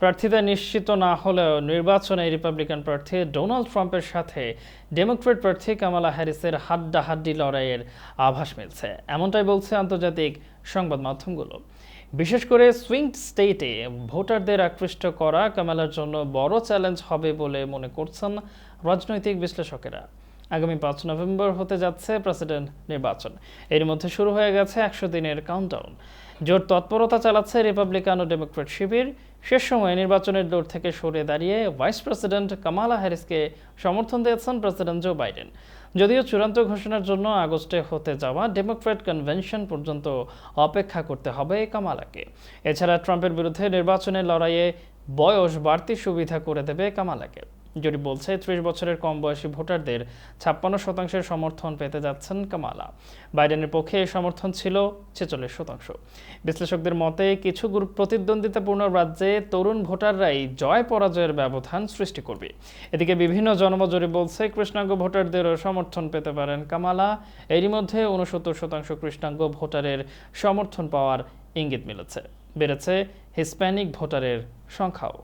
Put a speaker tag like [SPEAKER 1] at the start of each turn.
[SPEAKER 1] প্রার্থীতা নিশ্চিত না হলেও নির্বাচনে রিপাবলিকান প্রার্থী ডোনাল্ড ট্রাম্পের সাথে ডেমোক্রেট প্রার্থী কামালা হ্যারিসের হাড্ডাহাড্ডি লড়াইয়ের আভাস মিলছে। এমনটাই বলছে আন্তর্জাতিক সংবাদ মাধ্যমগুলো। বিশেষ করে সুইং স্টেটে ভোটারদের আকৃষ্ট করা কামালার জন্য বড় চ্যালেঞ্জ হবে বলে মনে করছেন রাজনৈতিক বিশ্লেষকেরা। আগামী পাঁচ নভেম্বর হতে যাচ্ছে প্রেসিডেন্ট নির্বাচন। এর মধ্যে শুরু হয়ে গেছে একশো দিনের কাউন্টডাউন জোর তৎপরতা চালাচ্ছে রিপাবলিকান ও ডেমোক্রেট শিবির। শেষ সময়ে নির্বাচনের দৌড় থেকে সরে দাঁড়িয়ে ভাইস প্রেসিডেন্ট কামালা হ্যারিসকে সমর্থন দিয়েছেন প্রেসিডেন্ট জো বাইডেন যদিও চূড়ান্ত ঘোষণার জন্য আগস্টে হতে যাওয়া ডেমোক্র্যাট কনভেনশন পর্যন্ত অপেক্ষা করতে হবে কামালাকে। এছাড়া ট্রাম্পের বিরুদ্ধে নির্বাচনের লড়াইয়ে বয়স বাড়তি সুবিধা করে দেবে কামালাকে। জরিপ বলছে, ত্রিশ বছরের কম বয়সী ভোটারদের ছাপ্পান্ন শতাংশের সমর্থন পেতে যাচ্ছেন কামালা। বাইডেনের পক্ষে সমর্থন ছিল ছেচল্লিশ শতাংশ। বিশ্লেষকদের মতে, কিছু প্রতিদ্বন্দ্বিতাপূর্ণ রাজ্যে তরুণ ভোটাররাই জয় পরাজয়ের ব্যবধান সৃষ্টি করবে। এদিকে বিভিন্ন জনমত জরিপ বলছে, কৃষ্ণাঙ্গ ভোটারদেরও সমর্থন পেতে পারেন কামালা। এরই মধ্যে উনসত্তর শতাংশ কৃষ্ণাঙ্গ ভোটারের সমর্থন পাওয়ার ইঙ্গিত মিলেছে। বেড়েছে হিসপ্যানিক ভোটারের সংখ্যাও।